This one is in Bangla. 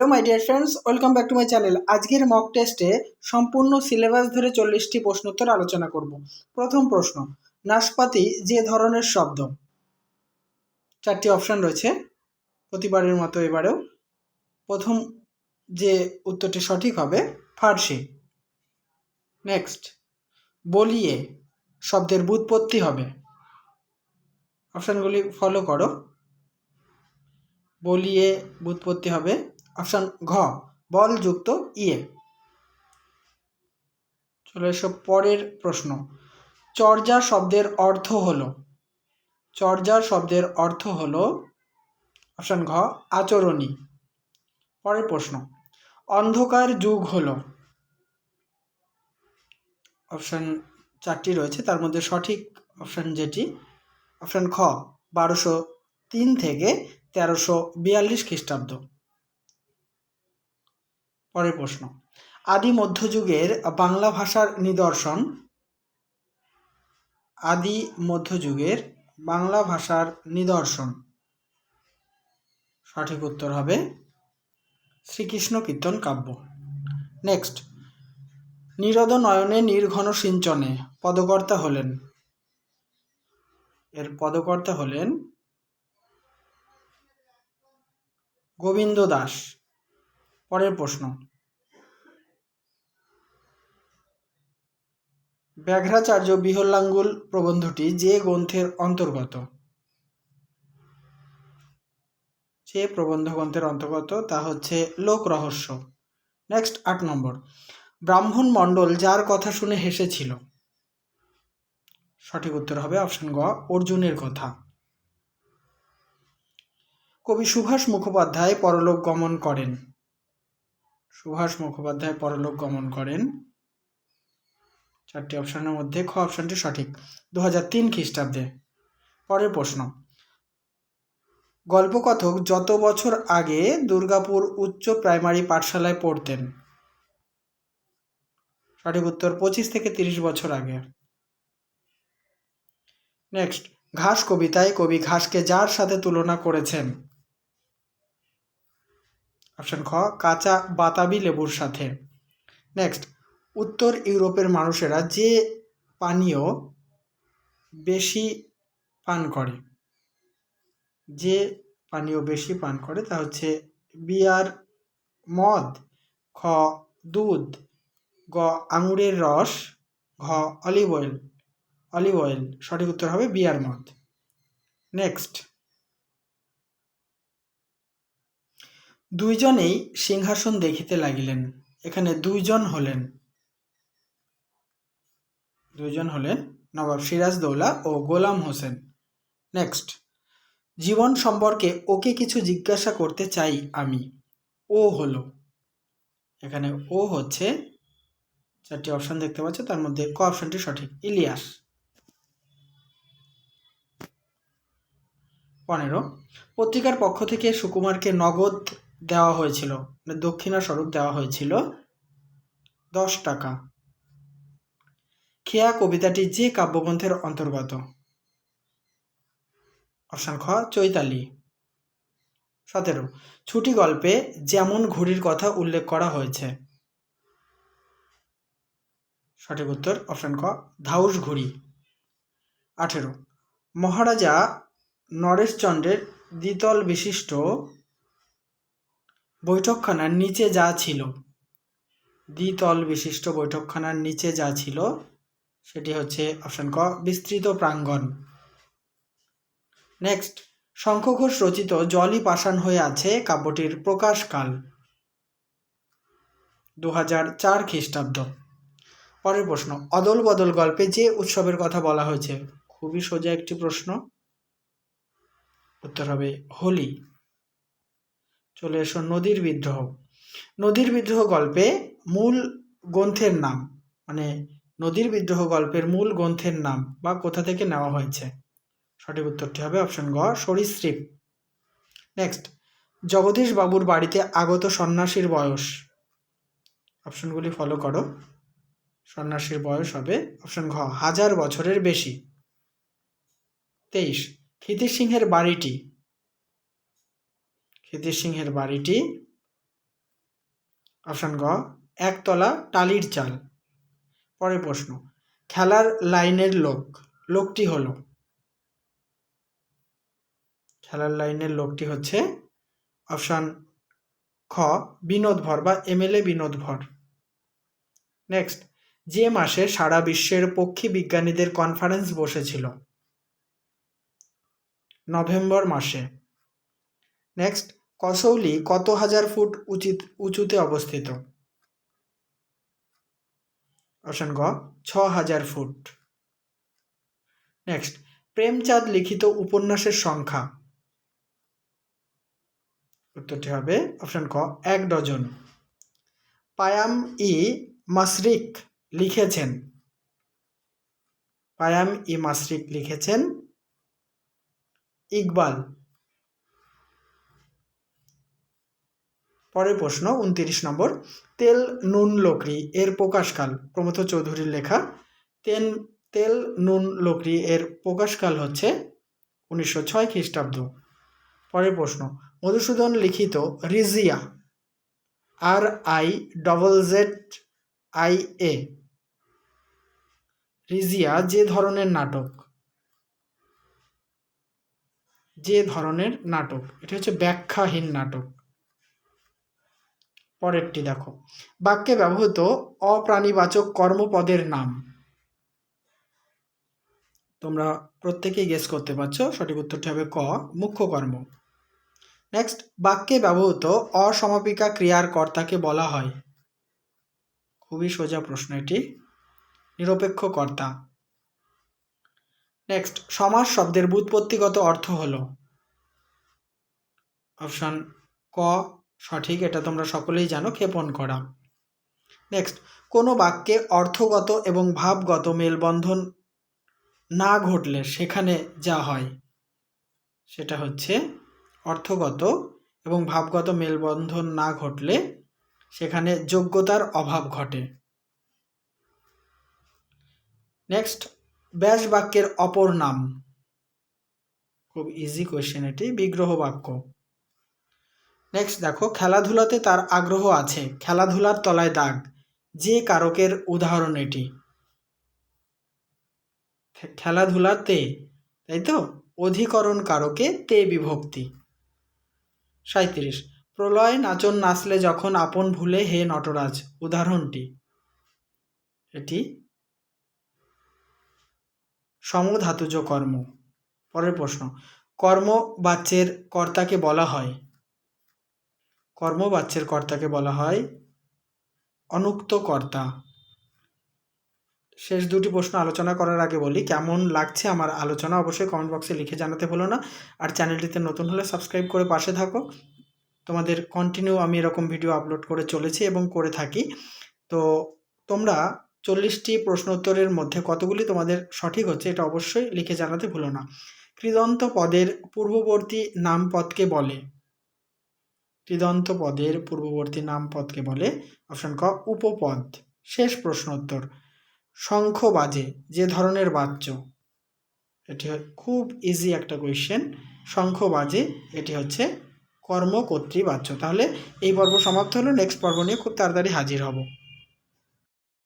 Hello my dear friends welcome back to my channel আজকের মক টেস্টে সম্পূর্ণ সিলেবাস ধরে চল্লিশটি প্রশ্নোত্তর আলোচনা করব। প্রথম প্রশ্ন, নাশপাতি যে ধরনের শব্দ? চারটি অপশান রয়েছে প্রতিবারের মতো এবারেও। প্রথম যে উত্তরটি সঠিক হবে, ফার্সি। নেক্সট বলিয়ে শব্দের বুৎপত্তি হবে। অপশানগুলি ফলো করো। বলিয়ে বুৎপত্তি হবে অপশান ঘ, বলযুক্ত ইয়ে। চলে এসো পরের প্রশ্ন। চর্যা শব্দের অর্থ হলো চর্যা শব্দের অর্থ হলো, অপশান ঘ আচরণী পরের প্রশ্ন, অন্ধকার যুগ হলো। অপশান চারটি রয়েছে, তার মধ্যে সঠিক অপশান যেটি, অপশান খ, বারোশো তিন থেকে তেরোশো বিয়াল্লিশ খ্রিস্টাব্দ। পরের প্রশ্ন। আদি মধ্যযুগের বাংলা ভাষার নিদর্শন। আদি মধ্যযুগের বাংলা ভাষার নিদর্শন। সঠিক উত্তর হবে শ্রীকৃষ্ণ কীর্তন কাব্য। নেক্সট। নিরদ নয়নে নির্ঘন সিঞ্চনে পদকর্তা হলেন। এর পদকর্তা হলেন গোবিন্দ দাস। পরের প্রশ্ন। ব্যাঘ্রাচার্য বিহল্লাঙ্গুল প্রবন্ধটি যে গ্রন্থের অন্তর্গত? যে প্রবন্ধ গ্রন্থের অন্তর্গত, তা হচ্ছে লোক রহস্য। নেক্সট, আট নম্বর। ব্রাহ্মণ মণ্ডল যার কথা শুনে হেসেছিল। সঠিক উত্তর হবে অপশন গ, অর্জুনের কথা। কবি সুভাষ মুখোপাধ্যায় পরলোক গমন করেন। সুভাষ মুখোপাধ্যায় পরলোক গমন করেন। চারটি অপশনের মধ্যে খ অপশনটি সঠিক। দু হাজার তিন খ্রিস্টাব্দে। পরের প্রশ্ন। গল্পকথক যত বছর আগে দুর্গাপুর উচ্চ প্রাইমারি পাঠশালায় পড়তেন। সঠিক উত্তর পঁচিশ থেকে তিরিশ বছর আগে। নেক্সট, ঘাস কবিতায় কবি ঘাসকে যার সাথে তুলনা করেছেন? অপশন খ, কাঁচা বাতাবি লেবুর সাথে। নেক্সট উত্তর ইউরোপের মানুষেরা যে পানীয় বেশি পান করে, যে পানীয় বেশি পান করে তা হচ্ছে বিয়ার মদ খ দুধ, গ, আঙুরের রস, ঘ অলিভ অয়েল অলিভ অয়েল সঠিক উত্তর হবে বিয়ার মদ। নেক্সট দুইজনেই সিংহাসন দেখিতে লাগিলেন। এখানে দুইজন হলেন। দুইজন হলেন নবাব সিরাজ দৌলা ও গোলাম হোসেন। নেক্সট জীবন সম্পর্কে ওকে কিছু জিজ্ঞাসা করতে চাই আমি। ও হলো। এখানে ও হচ্ছে চারটি অপশন দেখতে পাচ্ছ, তার মধ্যে ক অপশনটি সঠিক? ইলিয়াস। পনেরো, পত্রিকার পক্ষ থেকে সুকুমারকে নগদ দেওয়া হয়েছিল। মানে দক্ষিণা স্বরূপ দেওয়া হয়েছিল দশ টাকা। খেয়া কবিতাটি যে কাব্যগ্রন্থের অন্তর্গত। অপশান খ, চৈতালি। সতেরো, ছুটি গল্পে যেমন ঘুড়ির কথা উল্লেখ করা হয়েছে। সঠিক উত্তর, অপশান খ ধাউস ঘুড়ি। আঠেরো, মহারাজা নরেশচন্দ্রের দ্বিতল বিশিষ্ট বৈঠকখানার নিচে যা ছিল। দ্বিতল বিশিষ্ট বৈঠকখানার নিচে যা ছিল, সেটি হচ্ছে অপশান ক, বিস্তৃত প্রাঙ্গণ। নেক্সট, শঙ্খঘোষ রচিত জলই পাষাণ হয়ে আছে কাব্যটির প্রকাশকাল। দু হাজার চার খ্রিস্টাব্দ। পরের প্রশ্ন, অদল বদল গল্পে যে উৎসবের কথা বলা হয়েছে, খুবই সোজা একটি প্রশ্ন। উত্তর হবে হোলি। চলে এসো নদীর বিদ্রোহ। নদীর বিদ্রোহ গল্পে মূল গ্রন্থের নাম মানে নদীর বিদ্রোহ গল্পের মূল গ্রন্থের নাম বা কোথা থেকে নেওয়া হয়েছে? সঠিক উত্তরটি হবে অপশন গ, সরীসৃপ। নেক্সট জগদীশ বাবুর বাড়িতে আগত সন্ন্যাসীর বয়স। অপশনগুলি ফলো করো। সন্ন্যাসীর বয়স হবে অপশন ঘ, হাজার বছরের বেশি। তেইশ ক্ষিতির সিংহের বাড়িটি। ক্ষিতির সিংহের বাড়িটি। অপশান গ, একতলা টালির চাল। পরের প্রশ্ন, খেলার লাইনের লোক, লোকটি হলো? খেলার লাইনের লোকটি হচ্ছে অপশান খ বিনোদ ভর বা এমএলএ বিনোদ ভর নেক্সট, যে মাসে সারা বিশ্বের পক্ষী বিজ্ঞানীদের কনফারেন্স বসেছিল? নভেম্বর মাসে। নেক্সট কসৌলি কত হাজার ফুট উচিত, উঁচুতে অবস্থিত? অপশন গ, ছ হাজার ফুট। নেক্সট প্রেমচাঁদ লিখিত উপন্যাসের সংখ্যা। উত্তরটি হবে অপশন ক, এক ডজন। পায়াম ই মাসরিক লিখেছেন। পায়াম ই মাসরিক লিখেছেন। ইকবাল পরের প্রশ্ন, উনতিরিশ নম্বর। তেল নুন লোকরি এর প্রকাশকাল প্রমথ চৌধুরীর লেখা। তেন, তেল নুন লোকরি এর প্রকাশকাল হচ্ছে উনিশশো ছয় খ্রিস্টাব্দ। পরের প্রশ্ন, মধুসূদন লিখিত Razia, R I double Z I A, Razia যে ধরনের নাটক? যে ধরনের নাটক? এটা হচ্ছে ব্যাখ্যাহীন নাটক। পরেরটি দেখো। বাক্যে ব্যবহৃত অপ্রাণীবাচক কর্মপদের নাম। তোমরা প্রত্যেকেই গেস করতে পারছ, সঠিক উত্তরটি হবে ক, মুখ্য কর্ম। নেক্সট বাক্যে ব্যবহৃত অসমাপিকা ক্রিয়ার কর্তাকে বলা হয়। খুবই সোজা প্রশ্ন এটি। নিরপেক্ষ কর্তা। নেক্সট সমাস শব্দের বুৎপত্তিগত অর্থ হলো। অপশান ক সঠিক, এটা তোমরা সকলেই জানো, ক্ষেপণ করা। নেক্সট কোনো বাক্যে অর্থগত এবং ভাবগত মেলবন্ধন না ঘটলে সেখানে যা হয়, সেটা হচ্ছে অর্থগত এবং ভাবগত মেলবন্ধন না ঘটলে সেখানে যোগ্যতার অভাব ঘটে। নেক্সট ব্যাস বাক্যের অপর নাম। খুব ইজি কোয়েশ্চেন এটি, বিগ্রহ বাক্য। নেক্সট দেখো, খেলাধুলাতে তার আগ্রহ আছে। খেলাধুলার তলায় দাগ। যে কারকের উদাহরণ এটি। খেলাধুলাতে, তাই তো? অধিকরণ কারকে তে বিভক্তি। সাঁত্রিশ প্রলয় নাচন নাচলে যখন আপন ভুলে হে নটরাজ, উদাহরণটি। এটি সমধাতুজ কর্ম। পরের প্রশ্ন। কর্ম বাচ্যের কর্তাকে বলা হয়। কর্মবাচ্যের কর্তাকে বলা হয় অনুক্ত কর্তা শেষ দুটি প্রশ্ন আলোচনা করার আগে বলি, কেমন লাগছে আমার আলোচনা? অবশ্যই কমেন্ট বক্সে লিখে জানাতে ভুলো না। আর চ্যানেলটিতে নতুন হলে সাবস্ক্রাইব করে পাশে থাকো। তোমাদের কন্টিনিউ আমি এরকম ভিডিও আপলোড করে চলেছি এবং করে থাকি। তো তোমরা চল্লিশটি প্রশ্ন উত্তরের মধ্যে কতগুলি তোমাদের সঠিক হচ্ছে এটা অবশ্যই লিখে জানাতে ভুলো না। কৃদন্ত পদের পূর্ববর্তী নাম পদকে বলে। কৃদন্ত পদের পূর্ববর্তী নাম পদকে বলে অপশন ক উপপদ। শেষ প্রশ্নোত্তর শঙ্খ বাজে, যে ধরনের বাচ্য? এটি খুব ইজি একটা কোয়েশ্চেন শঙ্খ বাজে, এটি হচ্ছে কর্মকর্তৃ বাচ্য তাহলে এই পর্ব সমাপ্ত হলো। নেক্সট পর্ব নিয়ে খুব তাড়াতাড়ি হাজির হব।